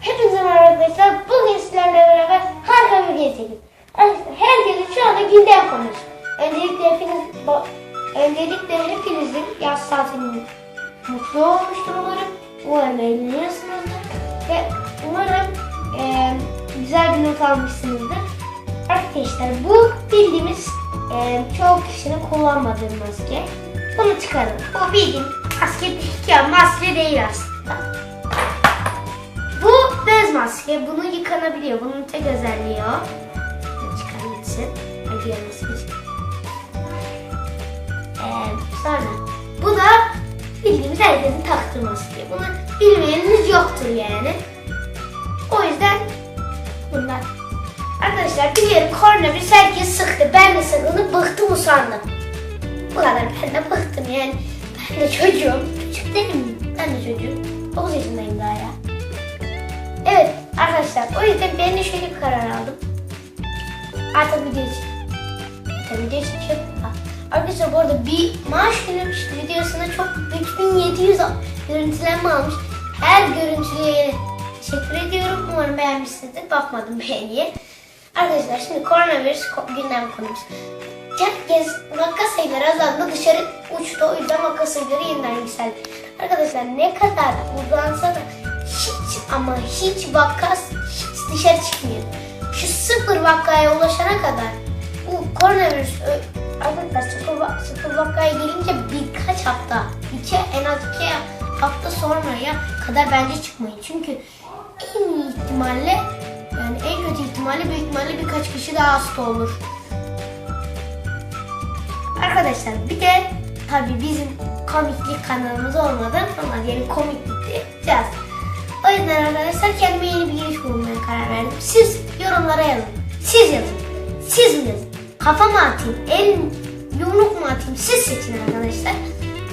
Hepinize merhaba arkadaşlar. Bugün sizlerle beraber harika bir herkesin şu anda gündem konusu. Öncelikle hepiniz, öncelikle hepinizin yaz tatilinin mutlu olmuştur umarım. Umarım eğleniyorsunuzdur. Ve umarım eee, güzel bir not almışsınızdır. Arkadaşlar bu bildiğimiz eee çoğu kişinin kullanmadığı maske. Bunu çıkarın. Bu bildiğin maske değil ya maske değil aslında. Bu bez maske. Bunu yıkanabiliyor. Bunun tek özelliği o. Çıkar gitsin. Yanması için. Ee, sonra bu da bildiğimiz herkesin taktığı maske. Bunu bilmeyeniniz yoktur biliyorum koronavirüs herkes sıktı. Ben de sıkıldım. Bıktım usandım. Bu kadar ben de bıktım yani. Ben de çocuğum. Çocuk değil miyim? Ben de çocuğum. 9 yaşındayım daha ya. Evet arkadaşlar o yüzden ben de şöyle bir karar aldım. Artık video için. Tabii video için çok Arkadaşlar bu arada bir maaş günü videosuna çok 3700 görüntülenme almış. Her görüntüye teşekkür ediyorum. Umarım beğenmişsinizdir. Bakmadım beğeniye. Arkadaşlar şimdi koronavirüs ko- gündem konumuz. Herkes vaka sayıları azaldı dışarı uçtu. O yüzden vaka sayıları yeniden yükseldi. Arkadaşlar ne kadar uzansa da hiç ama hiç vaka hiç dışarı çıkmıyor. Şu sıfır vakaya ulaşana kadar bu koronavirüs arkadaşlar sıfır, sıfır vakaya gelince birkaç hafta iki en az iki hafta sonraya kadar bence çıkmayın. Çünkü en iyi ihtimalle yani en kötü ihtimalle büyük ihtimalle birkaç kişi daha hasta olur. Arkadaşlar bir de tabii bizim komiklik kanalımız olmadan ama yani komiklik de yapacağız. O yüzden arkadaşlar kendime yeni bir giriş bulmaya karar verdim. Siz yorumlara yazın. Siz yazın. Siz yazın? Kafa mı atayım? El yumruk mu atayım? Siz seçin arkadaşlar.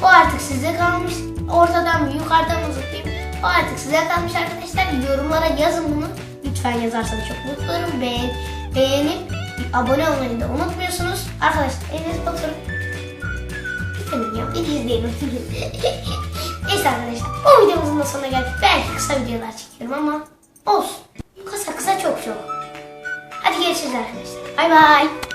O artık size kalmış. Ortadan mı yukarıdan mı zıplayayım? O artık size kalmış arkadaşlar. Yorumlara yazın bunu. Lütfen yazarsanız çok mutlu olurum. Beğen, beğenip abone olmayı da unutmuyorsunuz. Arkadaşlar elinizi oturun. Bitirin ya. Bir izleyelim. Neyse arkadaşlar. Bu videomuzun da sonuna geldik. Belki kısa videolar çekiyorum ama olsun. Kısa kısa çok çok. Hadi görüşürüz arkadaşlar. Bay bay.